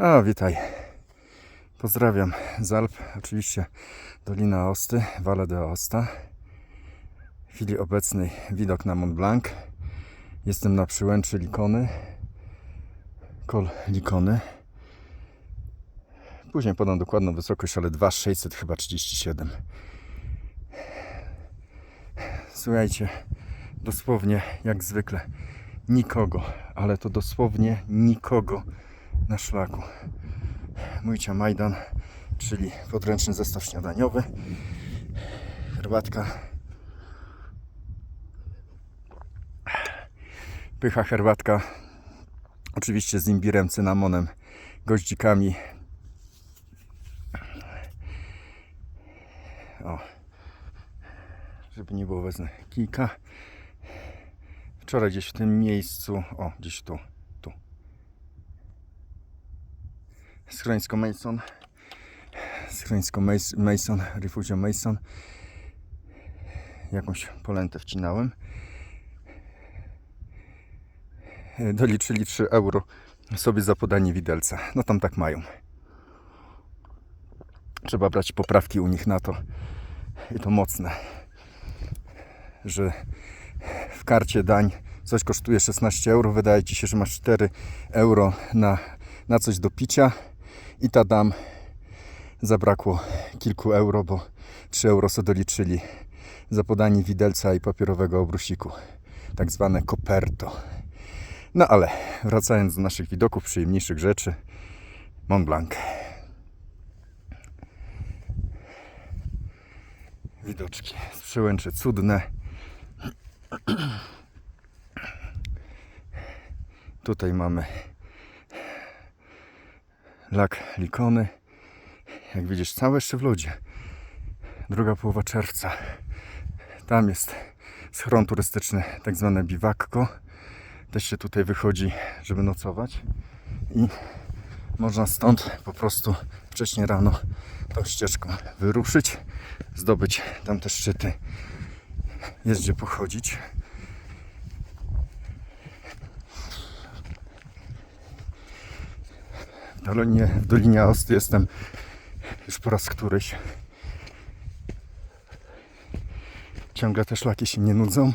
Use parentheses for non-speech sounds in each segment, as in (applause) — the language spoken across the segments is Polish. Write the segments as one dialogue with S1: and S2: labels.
S1: O, witaj. Pozdrawiam z Alp. Oczywiście Dolina Osty, Valle de Osta. W chwili obecnej widok na Mont Blanc. Jestem na przyłęczy Likony. Kol Likony. Później podam dokładną wysokość, ale 2600 chyba 37. Słuchajcie, dosłownie jak zwykle nikogo, ale to dosłownie nikogo na szlaku. Mójcia Majdan, czyli podręczny zestaw śniadaniowy, herbatka, pycha herbatka, oczywiście z imbirem, cynamonem, goździkami. O, żeby nie było wezmę kijka. Wczoraj gdzieś w tym miejscu, o, gdzieś tu, tu. Schronisko Mason. Schronisko Mas- Mason, Refugio Mason. Jakąś polentę wcinałem. E, Doliczyli 3 euro sobie za podanie widelca. No tam tak mają. Trzeba brać poprawki u nich na to. I to mocne. Że w karcie dań coś kosztuje 16 euro, wydaje ci się, że masz 4 euro na, na coś do picia i ta dam zabrakło kilku euro, bo 3 euro sobie doliczyli za podanie widelca i papierowego obrusiku, tak zwane koperto. No ale wracając do naszych widoków, przyjemniejszych rzeczy, Mont Blanc. Widoczki z przełęczy cudne. (clears throat) Tutaj mamy lak Likony. Jak widzisz, całe jeszcze w lodzie. Druga połowa czerwca. Tam jest schron turystyczny, tak zwane biwakko. Też się tutaj wychodzi, żeby nocować. I można stąd po prostu wcześniej rano tą ścieżką wyruszyć, zdobyć tam te szczyty. Jest gdzie pochodzić. Dolinie, w Dolinie Osty jestem już po raz któryś. Ciągle te szlaki się nie nudzą.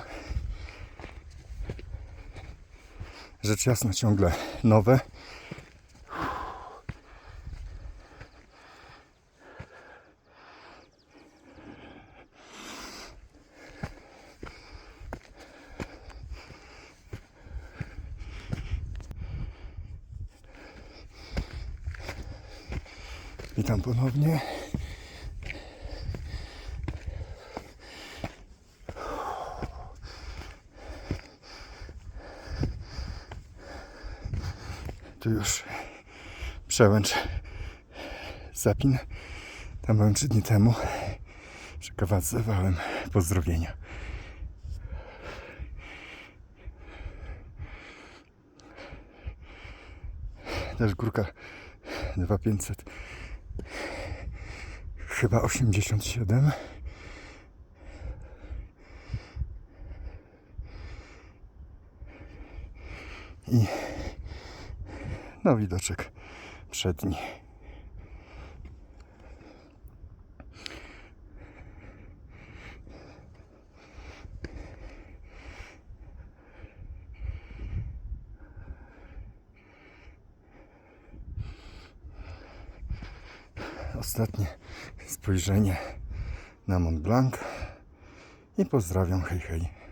S1: Rzecz jasna ciągle nowe. Witam ponownie. Tu już przełęcz Zapin. Tam byłem trzy dni temu. Przekazywałem pozdrowienia. Też górka 2500 chyba 87. I no widoczek przedni. Ostatnie spojrzenie na Mont Blanc i pozdrawiam, hej hej.